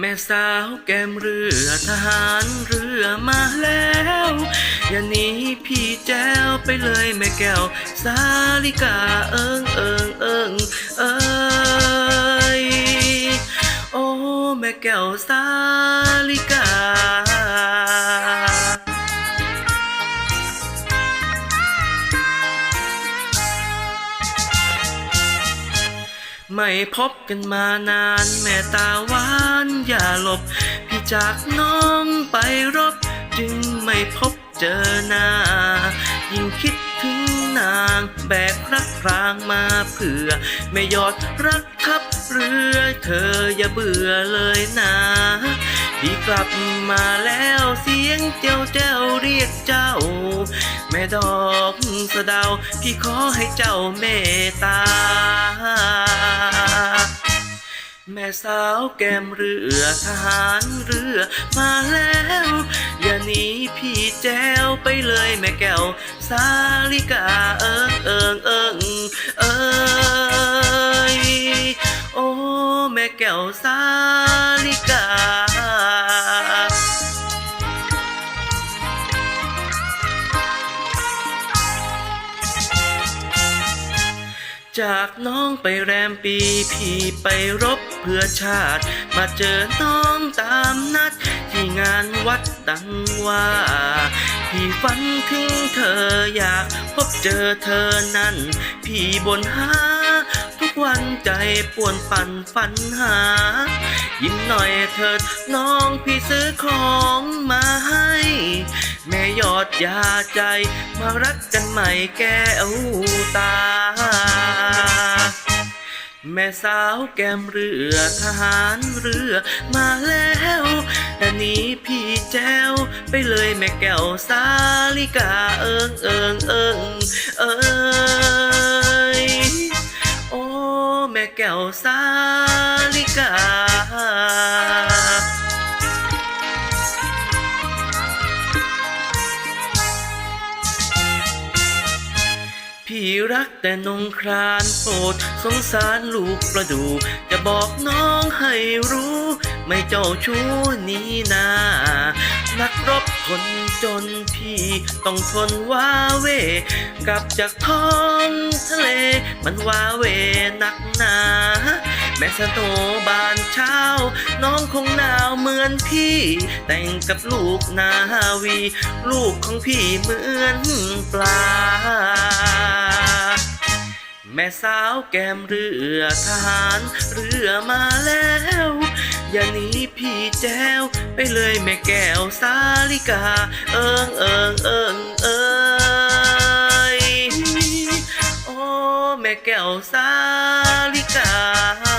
แม่สาวแก้มเรือทหารเรือมาแล้ว อย่าหนีพี่แจ้วไปเลยแม่แก้ว สาลิกาเอิงเอิงเอิงเอยโอ้แม่แก้วสา ไม่พบกันมานาน แม่ตาหวานอย่าหลบ พี่จากน้องไปรบ จึงไม่พบเจอหน้า ยิ่งคิดถึงนางแบกรักพรางมาเผื่อ ไม่ยอดรักทับเรือ เธออย่าเบื่อเลยนะ พี่กลับมาแล้วเสียงเจ้าเจ้าเรียกเจ้า แม่ดอกสะดาพี่ขอให้เจ้าเมตตา แม่สาวแก้มเรือทหารเรือมาแล้ว อย่าหนีพี่แจ้วไปเลยแม่แก้ว สาลิกาเอิงเอิงเอิงเอยโอ้แม่แก้วสาลิกา จากน้องไปแรมปีพี่ไปรบเพื่อชาติ มาเจอน้องตามนัด ที่งานวัดดังว่าพี่ฝันถึงเธออยากพบเจอเธอนั้นพี่บนหา ทุกวันใจป่วนปั่นฝันหา ยิ้มหน่อยเถิดน้องพี่ซื้อของ แม่ยอดยาใจ มารักกันใหม่แก้วตา แม่สาวแก้มเรือทหารเรือมาแล้วแต่นี้พี่แจ้วไปเลยแม่แก้วสาลิกาเอิงเอิงเอิงเอยโอ้แม่แก้วสาลิกา พี่รักแต่นงครานโปรดสงสารลูกประดู จะบอกน้องให้รู้ ไม่เจ้าชู้นี้นานักรบคนจนพี่ต้องทนว่าเว กลับจากท้องทะเล มันว่าเวหนักหนาแม่สโนบานเช้า น้องคงหนาวเหมือนพี่ แต่งกับลูกนาวี ลูกของพี่เหมือนปลา ม่สาวแก้มเรือทหารเรือมาแล้ว อย่าหนีพี่แจ้ว ไปเลยแม่แก้วสาลิกา เอิงเอิงเอิงเอยโอ้แม่แก้วสาลิกา